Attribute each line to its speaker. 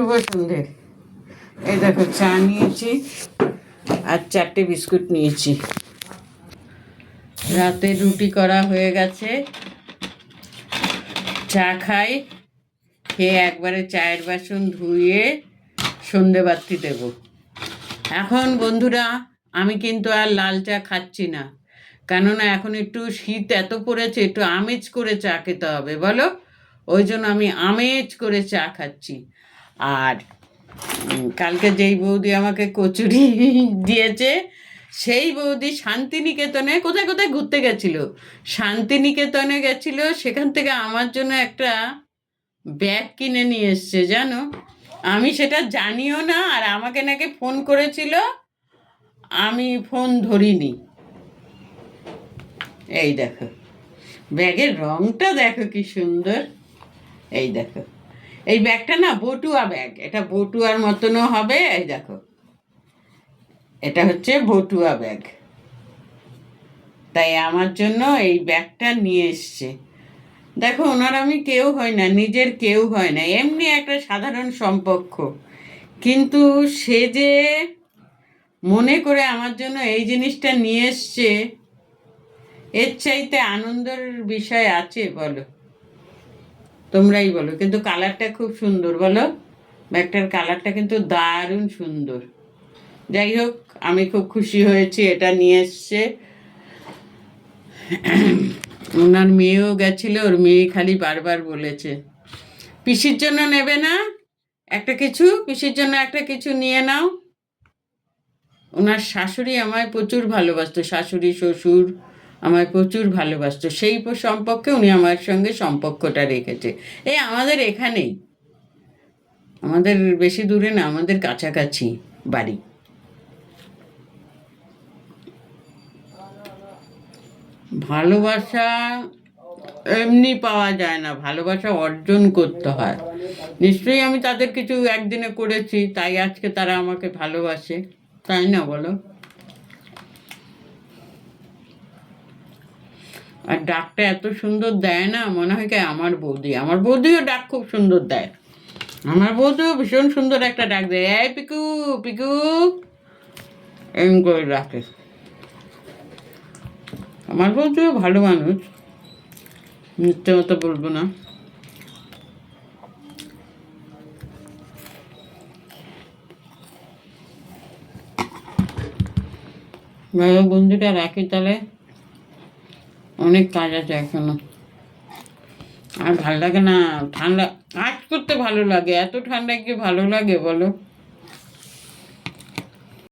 Speaker 1: শুভ সন্ধে এই দেখো, চা নিয়েছি আর চারটে বিস্কুট নিয়েছি। রাতে রুটি করা হয়ে গেছে। চা খাই, খেয়ে একবারে চায়ের বাসন ধুয়ে সন্ধে বাতি দেব। এখন বন্ধুরা, আমি কিন্তু আর লাল চা খাচ্ছি না। কেননা এখন একটু শীত এত পড়েছে, একটু আমেজ করে চা খেতে হবে, বলো? ওই জন্য আমি আমেজ করে চা খাচ্ছি। আর কালকে যেই বৌদি আমাকে কচুরি দিয়েছে, সেই বৌদি শান্তিনিকেতনে কোথায় কোথায় ঘুরতে গেছিল? শান্তিনিকেতনে গেছিল, সেখান থেকে আমার জন্য একটা ব্যাগ কিনে নিয়ে এসছে, জানো? আমি সেটা জানিও না, আর আমাকে নাকি ফোন করেছিল, আমি ফোন ধরিনি। এই দেখো, ব্যাগের রংটা দেখো কি সুন্দর। এই দেখো। এই ব্যাগটা না বটুয়া ব্যাগ। এটা বটুয়ার মতনও হবে, এই দেখো। এটা হচ্ছে বটুয়া ব্যাগ। তাই আমার জন্য এই ব্যাগটা নিয়ে এসছে। দেখো, ওনার আমি কেউ হয় না, নিজের কেউ হয় না। এমনি একটা সাধারণ সম্পর্ক। কিন্তু সে যে মনে করে আমার জন্য এই জিনিসটা নিয়ে এসছে, এর চাইতে আনন্দের বিষয় আছে, বলো। তোমরাই বলো। কিন্তু কালারটা খুব সুন্দর, বলো? ব্যাগটার কালারটা কিন্তু দারুণ সুন্দর। যাই হোক, আমি খুব খুশি হয়েছি, এটা নিয়ে এসছে। ওনার মেয়েও গেছিল, ওর মেয়ে খালি বারবার বলেছে। পিসির জন্য নেবে না? একটা কিছু? পিসির জন্য একটা কিছু নিয়ে নাও। ওনার শাশুড়ি আমায় প্রচুর ভালোবাসতো, শাশুড়ি, শ্বশুর। আমায় প্রচুর ভালোবাসতো। সেই সম্পর্কে উনি আমার সঙ্গে সম্পর্কটা রেখেছে। এই আমাদের এখানেই। আমাদের বেশি দূরে না, আমাদের কাছাকাছি বাড়ি। ভালোবাসা এমনি পাওয়া যায় না, ভালোবাসা অর্জন করতে হয়। নিশ্চয়ই আমি তাদের কিছু একদিনে করেছি, তাই আজকে তারা আমাকে ভালোবাসে। তাই না বলো? আর ডাকটা এত সুন্দর দেয় না, মনে হয় কি আমার বৌদি। আমার বৌদিও ডাক খুব সুন্দর দেয়। আমার বৌদিও ভীষণ সুন্দর একটা ডাক দেয়। এই পিকু পিকু। এম করে ডাকে। আমার বৌদিও ভালো মানুষ। মিথ্যে মতো বলব না। বন্ধুটা রাখি তাহলে। অনেক কাজ আছে এখনও। আর ভালো লাগে না, ঠান্ডা, কাজ করতে ভালো লাগে, এত ঠান্ডায় কি ভালো লাগে বলো?